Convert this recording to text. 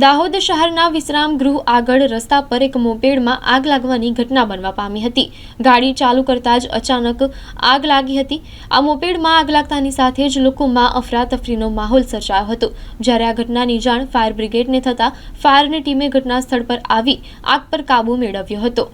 દાહોદ શહેરના વિશ્રામ ગૃહ આગળ રસ્તા પર એક મોપેડમાં આગ લાગવાની ઘટના બનવા પામી હતી. ગાડી ચાલુ કરતા જ અચાનક આગ લાગી હતી. આ મોપેડમાં આગ લાગતાની સાથે જ લોકોમાં અફરાતફરીનો માહોલ સર્જાયો હતો. જ્યારે આ ઘટનાની જાણ ફાયર બ્રિગેડને થતાં ફાયરની ટીમે ઘટના સ્થળ પર આવી આગ પર કાબૂ મેળવ્યો હતો.